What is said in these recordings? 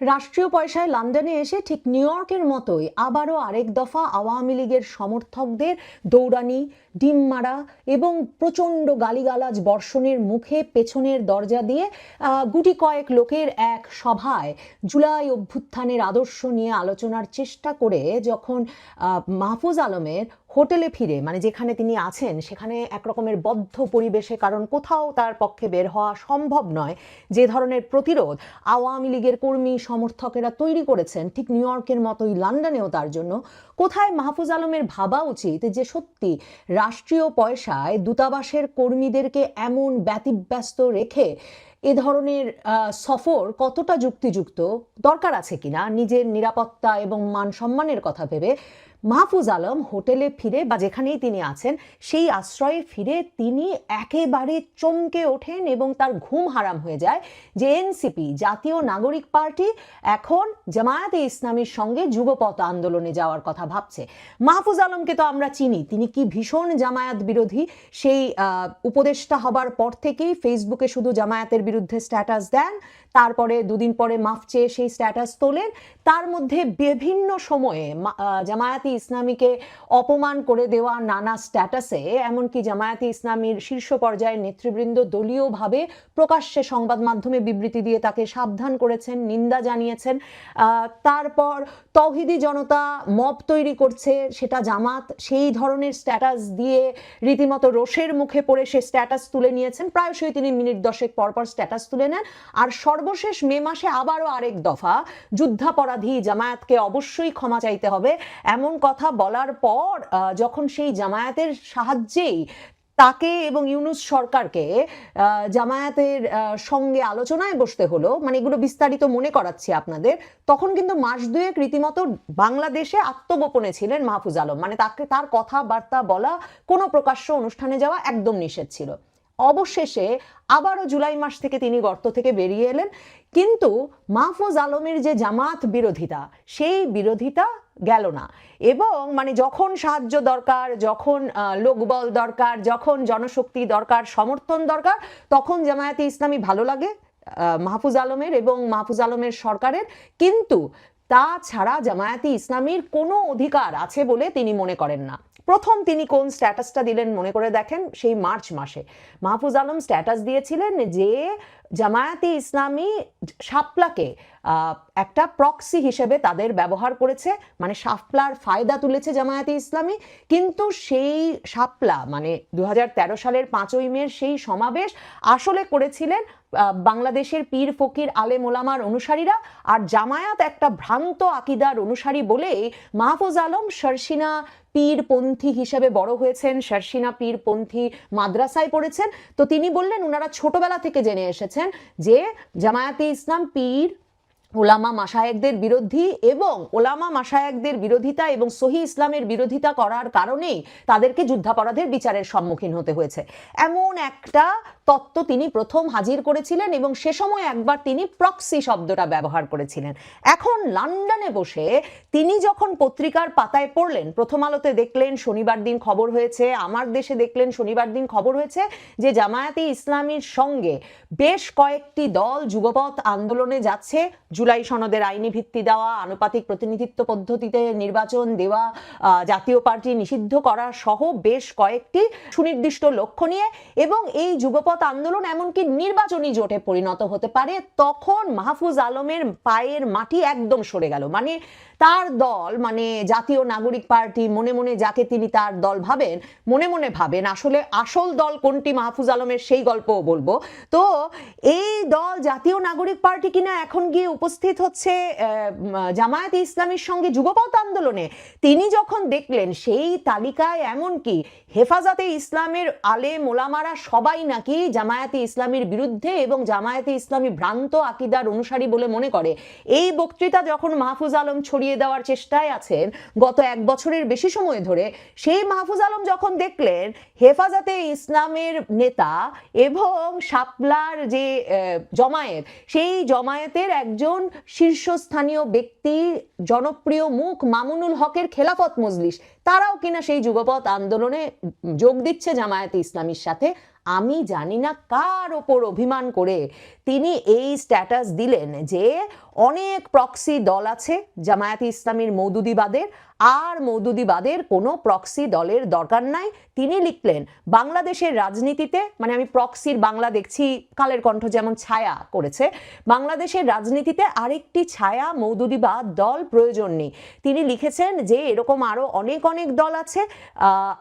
রাষ্ট্রীয় পয়সায় লন্ডনে এসে ঠিক নিউ ইয়র্কের মতোই আবারও আরেক দফা আওয়ামী লীগের সমর্থকদের দৌড়ানি, ডিম মারা এবং প্রচণ্ড গালিগালাজ বর্ষণের মুখে পেছনের দরজা দিয়ে গুটি কয়েক লোকের এক সভায় জুলাই অভ্যুত্থানের আদর্শ নিয়ে আলোচনার চেষ্টা করে যখন মাহফুজ আলমের হোটেলে ফিরে মানে যেখানে তিনি আছেন, সেখানে এক রকমের বদ্ধ পরিবেশে, কারণ কোথাও তার পক্ষে বের হওয়া সম্ভব নয়। যে ধরনের প্রতিরোধ আওয়ামী লীগের কর্মী, সমর্থকেরা তৈরি করেছেন, ঠিক নিউ ইয়র্কের মতোই লন্ডনেও তার জন্য। কোথায় মাহফুজ আলমের ভাবা উচিত যে সত্যি রাষ্ট্রীয় পয়সায় দূতাবাসের কর্মীদেরকে এমন ব্যতিব্যস্ত রেখে এ ধরনের সফর কতটা যুক্তিযুক্ত, দরকার আছে কিনা? নিজের নিরাপত্তা এবং মান সম্মানের কথা ভেবে মাহফুজ আলম হোটেলে ফিরে বা যেখানেই তিনি আছেন, সেই আশ্রয়ে ফিরে তিনি একেবারে চমকে ওঠেন এবং তার ঘুম হারাম হয়ে যায়। যে এনসিপি জাতীয় নাগরিক পার্টি, এখন জামায়াতে ইসলামীর সঙ্গে যুগপথ আন্দোলনে যাওয়ার কথা ভাবছে। মাহফুজ আলমকে তো আমরা চিনি, তিনি কি ভীষণ জামায়াত বিরোধী? সেই উপদেষ্টা হবার পর থেকেই ফেসবুকে শুধু জামায়াতের বিরুদ্ধে স্ট্যাটাস দেন। তারপরে দুদিন পরে মাফ চেয়ে সেই স্ট্যাটাস তোলেন। তার মধ্যে বিভিন্ন সময়ে আহ, ইসলামীকে অপমান করে দেওয়া নানা স্ট্যাটাসে এমনকি জামায়াতি ইসলামীর শীর্ষ পর্যায়ের নেতৃবৃন্দ দলীয়ভাবে প্রকাশ্যে সংবাদ মাধ্যমে বিবৃতি দিয়ে তাকে সাবধান করেছেন নিন্দা জানিয়েছেন। তারপর তহিদি জনতা মব তৈরি করছে সেটা জামাত সেই ধরনের স্ট্যাটাস দিয়ে রীতিমতো রোষের মুখে পড়ে সে স্ট্যাটাস তুলে নিয়েছেন। প্রায়শই তিনি মিনিট দশেক পরপর স্ট্যাটাস তুলে নেন। আর সর্বশেষ মে মাসে আবারও আরেক দফা। যুদ্ধাপরাধী জামায়াতকে অবশ্যই ক্ষমা চাইতে হবে। এমন কথা বলার পর যখন সেই জামায়াতের সাহায্যেই তাকে এবং ইউনুস সরকারকে জামায়াতের সঙ্গে আলোচনায় বসতে হলো মানে এগুলো বিস্তারিত মনে করাচ্ছি আপনাদের, তখন কিন্তু মাস দুয়েক রীতিমতো বাংলাদেশে আত্মগোপনে ছিলেন মাহফুজ আলম। মানে তাকে, তার কথাবার্তা বলা, কোনো প্রকাশ্য অনুষ্ঠানে যাওয়া একদম নিষেধ ছিল। অবশেষে আবারও জুলাই মাস থেকে তিনি গর্ত থেকে বেরিয়ে এলেন। কিন্তু মাহফুজ আলমের যে জামাত বিরোধিতা, সেই বিরোধিতা গেল না। এবং মানে যখন সাহায্য দরকার, যখন লোকবল দরকার, যখন জনশক্তি দরকার, সমর্থন দরকার, তখন জামায়াতে ইসলামী ভালো লাগে মাহফুজ আলমের এবং মাহফুজ আলমের সরকারের। কিন্তু তাছাড়া জামায়াতে ইসলামীর কোনো অধিকার আছে বলে তিনি মনে করেন না। প্রথম তিনি কোন স্ট্যাটাসটা দিলেন মনে করে দেখেন? সেই মার্চ মাসে। মাহফুজ আলম স্ট্যাটাস দিয়েছিলেন যে জামায়াতে ইসলামী শাপলাকে একটা প্রক্সি হিসেবে তাদের ব্যবহার করেছে মানে শাপলার ফায়দা তুলেছে জামায়াতে ইসলামী। কিন্তু সেই শাপলা মানে দু হাজার তেরো সালের পাঁচই মের সেই সমাবেশ আসলে করেছিলেন বাংলাদেশের পীর ফকির আলেম ওলামার অনুসারীরা। আর জামায়াত একটা ভ্রান্ত আকিদার অনুসারী বলেই মাহফুজ আলম শর্ষিনা পীরপন্থী হিসেবে বড় হয়েছেন শর্ষিনা পীরপন্থী মাদ্রাসায় পড়েছেন। তো তিনি বললেন, ওনারা ছোটবেলা থেকে জেনে এসেছেন যে জামায়াতে ইসলাম পীর ওলামা মাসায়েকদের বিরোধী এবং ওলামা মাসায়েকদের বিরোধিতা এবং সহি ইসলামের বিরোধিতা করার কারণেই তাদেরকে যুদ্ধাপরাধের বিচারের সম্মুখীন হতে হয়েছে। এমন একটা তত্ত্ব তিনি প্রথম হাজির করেছিলেন এবং সে সময় একবার তিনি প্রক্সি শব্দটা ব্যবহার করেছিলেন। এখন লন্ডনে বসে তিনি যখন পত্রিকার পাতায় পড়লেন, প্রথম আলোতে দেখলেন শনিবার দিন খবর হয়েছে, আমার দেশে দেখলেন শনিবার দিন খবর হয়েছে যে জামায়াতে ইসলামীর সঙ্গে বেশ কয়েকটি দল যুগপথ আন্দোলনে যাচ্ছে জুলাই সনদের আইনি ভিত্তি দেওয়া, আনুপাতিক প্রতিনিধিত্ব পদ্ধতিতে নির্বাচন দেওয়া জাতীয় পার্টি নিষিদ্ধ করা সহ বেশ কয়েকটি সুনির্দিষ্ট লক্ষ্য নিয়ে এবং এই যুগপথ আন্দোলন এমনকি নির্বাচনী জোটে পরিণত হতে পারে, তখন মাহফুজ আলমের পায়ের মাটি একদম সরে গেল। মানে তার দল মানে জাতীয় নাগরিক পার্টি মনে মনে যাকে তিনি তার দল ভাবেন, মনে মনে ভাবেন আসলে আসল দল কোনটি মাহফুজ আলমের সেই গল্পও বলব। তো এই দল জাতীয় নাগরিক পার্টি কিনা এখন গিয়ে উপস্থিত হচ্ছে আহ, উম, জামায়াতে ইসলামীর সঙ্গে যুগপথ আন্দোলনে। তিনি যখন দেখলেন সেই তালিকায় এমনকি হেফাজতে ইসলামের আলে মোলামারা সবাই নাকি জামায়াতে ইসলামীর বিরুদ্ধে এবং জামায়াতে ইসলামী ভ্রান্ত আকিদার অনুসারী বলে মনে করে এই বক্তৃতা যখন মাহফুজ আলম ছড়িয়ে দেওয়ার চেষ্টায় আছেন গত এক বছরের বেশি সময় ধরে সেই মাহফুজ আলম যখন দেখলেন হেফাজতে ইসলামের নেতা এবং শাপলার যে জমায়েত সেই জমায়েতের একজন শীর্ষস্থানীয় ব্যক্তি, জনপ্রিয় মুখ মামুনুল হকের খেলাফত মজলিস। তারাও কিনা সেই যুবপথ আন্দোলনে যোগ দিচ্ছে জামায়াতে ইসলামীর সাথে, আমি জানি না কার ওপর অভিমান করে তিনি এই স্ট্যাটাস দিলেন যে অনেক প্রক্সি দল আছে জামায়াতে ইসলামীর মৌদুদিবাদের, আর মৌদুদিবাদের কোনো প্রক্সি দলের দরকার নাই। তিনি লিখলেন, বাংলাদেশের রাজনীতিতে মানে আমি প্রক্সির বাংলা দেখছি, কালের কণ্ঠ যেমন ছায়া করেছে, বাংলাদেশের রাজনীতিতে আরেকটি ছায়া মৌদুদিবাদ দল প্রয়োজন নেই। তিনি লিখেছেন যে এরকম আরও অনেক অনেক দল আছে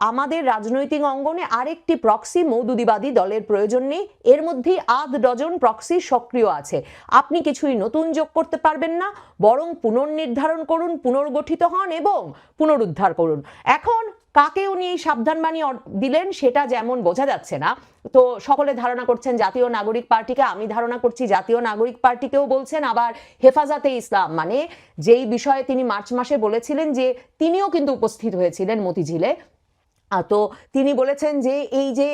আমাদের রাজনৈতিক অঙ্গনে আরেকটি প্রক্সি মৌদুদিবাদী দলের প্রয়োজন নেই। এর মধ্যেই আধ ডজন প্রক্সি সক্রিয় আছে। আপনি কিছুই নতুন যোগ করতে পারবেন না, বরং পুনর্নির্ধারণ করুন, পুনর্গঠিত হন এবং পুনরুদ্ধার করুন। এখন কাকে উনি এই সাবধানবাণী দিলেন সেটা যেমন বোঝা যাচ্ছে না, তো সকলে ধারণা করছেন জাতীয় নাগরিক পার্টিকে, আমি ধারণা করছি জাতীয় নাগরিক পার্টিকেও বলছেন আবার হেফাজতে ইসলাম। মানে যেই বিষয়ে তিনি মার্চ মাসে বলেছিলেন যে তিনিও কিন্তু উপস্থিত হয়েছিলেন মতিঝিলে তো তিনি বলেছেন যে এই যে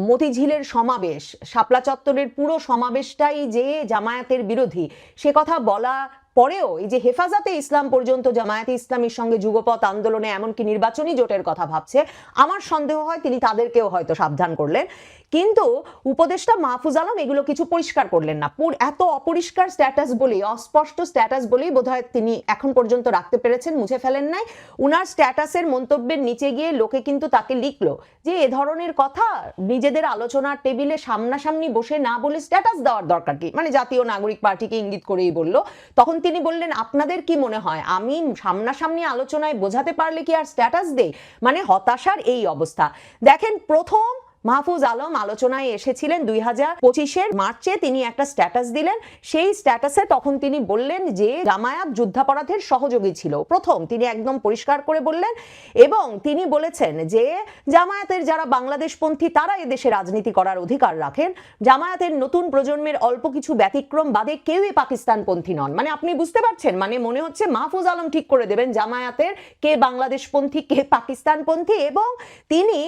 মতিঝিলের সমাবেশ, শাপলা চত্বরের পুরো সমাবেশটাই যে জামায়াতের বিরোধী, সে কথা বলা পরেও এই যে হেফাজতে ইসলাম পর্যন্ত জামায়াতে ইসলামীর সঙ্গে যুগপথ আন্দোলনে এমনকি নির্বাচনী জোটের কথা ভাবছে, আমার সন্দেহ হয় তিনি তাদেরকেও হয়তো সাবধান করলেন। কিন্তু উপদেষ্টা মাহফুজ আলম এগুলো কিছু পরিষ্কার করলেন না। এত অপরিষ্কার স্ট্যাটাস বলেই, অস্পষ্ট স্ট্যাটাস বলেই বোধহয় তিনি এখন পর্যন্ত রাখতে পেরেছেন, মুছে ফেলেন নাই। উনার স্ট্যাটাসের মন্তব্যের নিচে গিয়ে লোকে কিন্তু তাকে লিখলো যে, এ ধরনের কথা নিজেদের আলোচনার টেবিলে সামনাসামনি বসে না বলে স্ট্যাটাস দেওয়ার দরকার কি? মানে জাতীয় নাগরিক পার্টিকে ইঙ্গিত করেই বলল। তখন তিনি বললেন, আপনাদের কি মনে হয়? আমি সামনাসামনি আলোচনায় বোঝাতে পারলে কি আর স্ট্যাটাস দেই? মানে হতাশার এই অবস্থা। দেখেন, প্রথম মাহফুজ আলম আলোচনায় এসেছিলেন দুই হাজার পঁচিশের মার্চে। তিনি একটা স্ট্যাটাস দিলেন। সেই স্ট্যাটাসে তখন তিনি বললেন যে, জামায়াত যুদ্ধাপরাধের সহযোগী ছিল। প্রথম তিনি একদম পরিষ্কার করে বললেন এবং তিনি বলেছেন যে, জামায়াতের যারা বাংলাদেশপন্থী, তারা এদেশে রাজনীতি করার অধিকার রাখেন। জামায়াতের নতুন প্রজন্মের অল্প কিছু ব্যতিক্রম বাদে কেউই পাকিস্তানপন্থী নন। মানে আপনি বুঝতে পারছেন? মানে মনে হচ্ছে মাহফুজ আলম ঠিক করে দেবেন জামায়াতের কে বাংলাদেশপন্থী, কে পাকিস্তানপন্থী এবং তিনি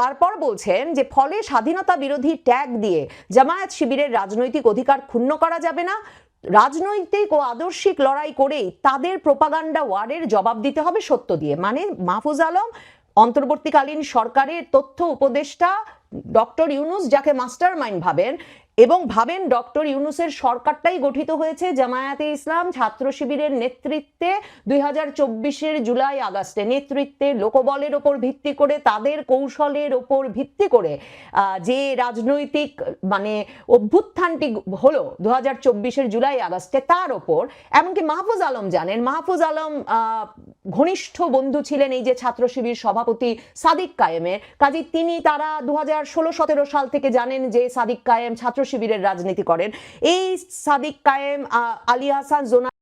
তারপর বলছেন যে ফলে স্বাধীনতা বিরোধী ট্যাগ দিয়ে জামায়াত শিবিরের রাজনৈতিক অধিকার ক্ষুণ্ণ করা যাবে না। রাজনৈতিক ও আদর্শিক লড়াই করেই তাদের প্রপাগান্ডা ওয়ারের জবাব দিতে হবে সত্য দিয়ে। মানে মাহফুজ আলম, অন্তর্বর্তীকালীন সরকারের তথ্য উপদেষ্টা ডক্টর ইউনুস, যাকে মাস্টার মাইন্ড ভাবেন এবং ভাবেন ডক্টর ইউনুসের সরকারটাই গঠিত হয়েছে জামায়াতে ইসলাম ছাত্র শিবিরের নেতৃত্বে দুই হাজার চব্বিশের জুলাই আগস্টে। নেতৃত্বে লোকবলের ওপর ভিত্তি করে, তাদের কৌশলের ওপর ভিত্তি করে যে রাজনৈতিক মানে অভ্যুত্থানটি হলো দু হাজার চব্বিশের জুলাই আগস্টে, তার ওপর। এমনকি মাহফুজ আলম জানেন, মাহফুজ আলম ঘনিষ্ঠ বন্ধু ছিলেন এই যে ছাত্র শিবির সভাপতি সাদিক কায়েমের। কাজে তিনি তারা দু হাজার ষোলো সতেরো সাল থেকে জানেন যে সাদিক কায়েম ছাত্র শিবিরের রাজনীতি করেন। এই সাদিক কায়েম আলী হাসান জোনা